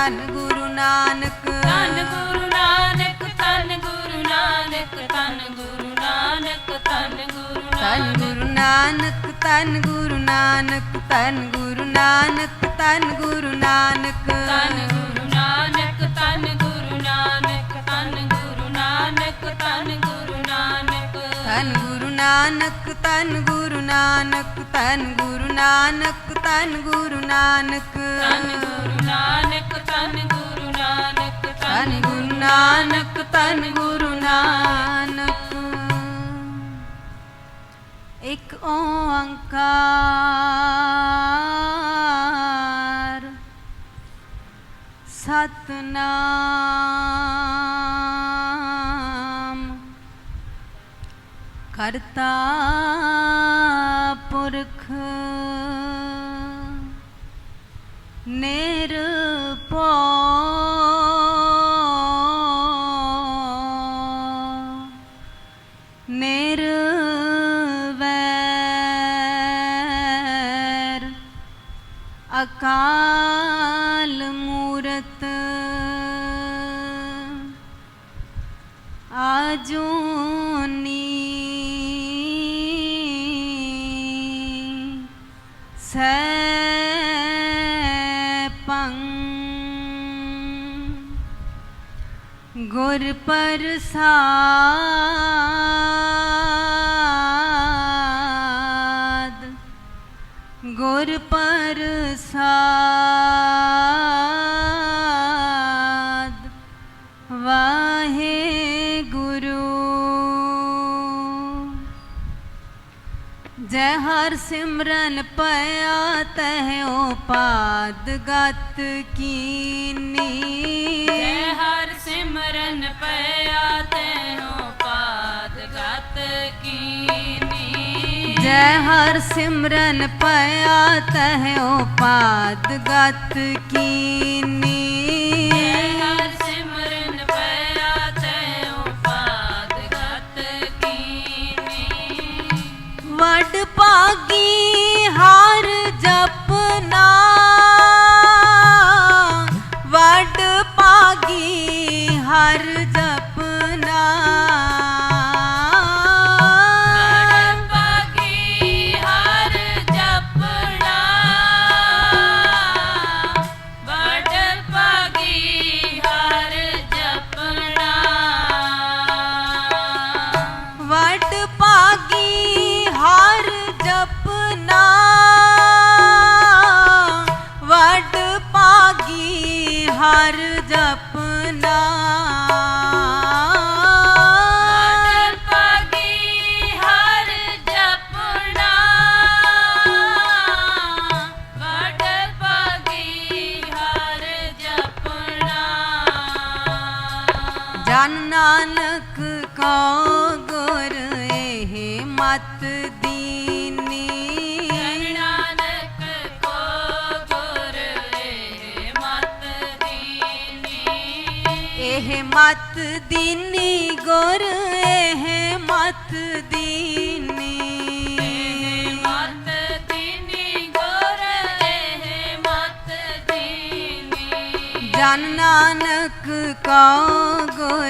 ਧੰਨ ਗੁਰੂ ਨਾਨਕ ਧੰਨ ਗੁਰੂ ਨਾਨਕ ਧੰਨ ਗੁਰੂ ਨਾਨਕ ਧੰਨ ਗੁਰੂ ਨਾਨਕ ਧੰਨ ਗੁਰੂ ਧੰਨ ਗੁਰੂ ਨਾਨਕ ਧੰਨ ਗੁਰੂ ਨਾਨਕ ਧੰਨ ਗੁਰੂ ਨਾਨਕ ਧੰਨ ਗੁਰੂ ਨਾਨਕ ਧੰਨ ਗੁਰੂ ਨਾਨਕ ਧੰਨ ਗੁਰੂ ਨਾਨਕ ਧੰਨ ਗੁਰੂ ਨਾਨਕ ਧੰਨ ਗੁਰੂ ਨਾਨਕ ਧੰਨ ਗੁਰੂ ਨਾਨਕ ਧੰਨ ਗੁਰੂ ਨਾਨਕ ਧੰਨ ਗੁਰੂ ਨਾਨਕ ਧੰਨ ਗੁਰੂ ਨਾਨਕ। ਧੰਨ ਗੁਰੂ ਨਾਨਕ ਧੰਨ ਗੁਰੂ ਨਾਨਕ ਧੰਨ ਗੁਰੂ ਨਾਨਕ ਧੰਨ ਗੁਰੂ ਨਾਨਕ। ਇੱਕ ਓੰਕਾਰ ਸਤਨਾਮ ਕਰਤਾ ਪੁਰਖ ਨਿਰਭਉ ਨਿਰਵੈਰ ਅਕਾਲ ਮੂਰਤ ਆਜੂਨੀ ਸੈ ਗੁਰ ਪ੍ਰਸਾਦ ਗੁਰ ਪ੍ਰਸਾਦ, ਵਾਹਿਗੁਰੂ। ਜੈ ਹਰ ਸਿਮਰਨ ਪਿਆ ਤਹਿ ਪਾਦ ਗਤ ਕੀਨੀ। ਜੈ ਹਰ ਸਿਮਰਨ ਪਿਆ ਤੈਨੂੰ ਪਾਤ ਗਤ ਕੀਨੀ। ਜੈ ਹਰ ਸਿਮਰਨ ਪਿਆ ਤਹਿਓ ਪਾਤ ਗਤ ਕੀਨੀ। ਮਤ ਦੀਨੀ ਗੁਰ, ਇਹ ਮਤ ਦੀਨੀ। ਮਤ ਦੀਨੀ ਗੁਰ ਇਹ ਮਤ ਦੀਨੀ ਜਨ ਨਾਨਕ ਕੋ ਗੁਰ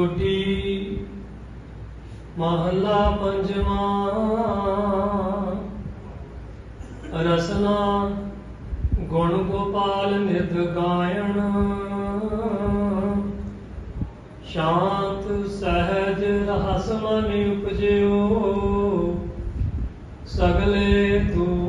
ਟੋਟੀ ਮਹੱਲਾ ਪੰਜਵਾਂ। ਰਸਨਾ ਗੁਣ ਗੋਪਾਲ ਨਿਤ ਗਾਇਣ। ਸ਼ਾਂਤ ਸਹਿਜ ਰਹਸ ਮਨ ਉਪਜਿਓ। ਸਗਲੇ ਤੂੰ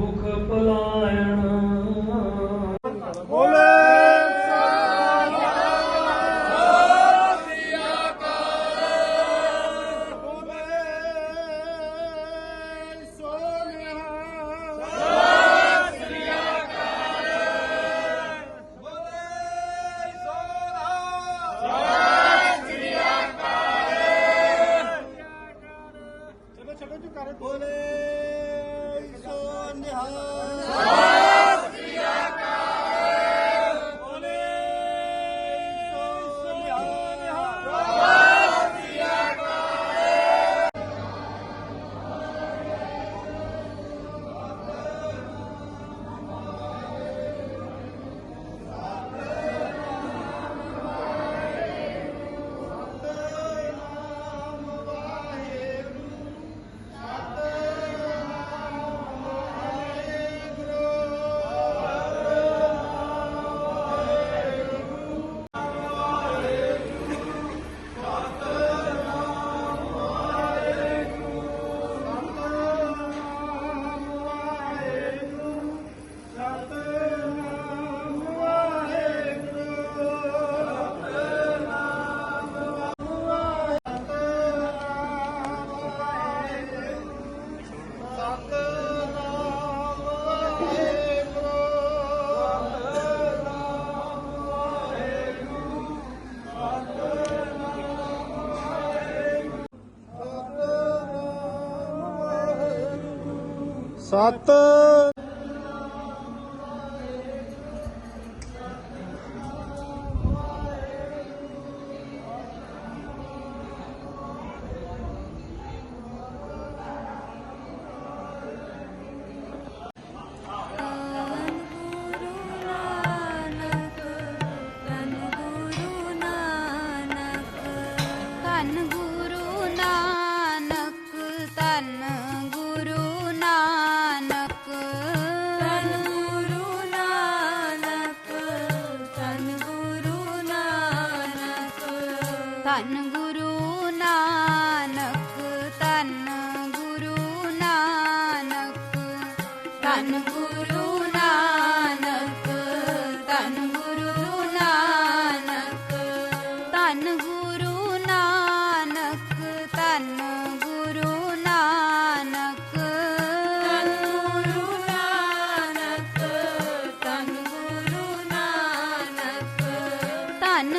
ਸਤ ਧੰਨ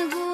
ਗੁਰੂ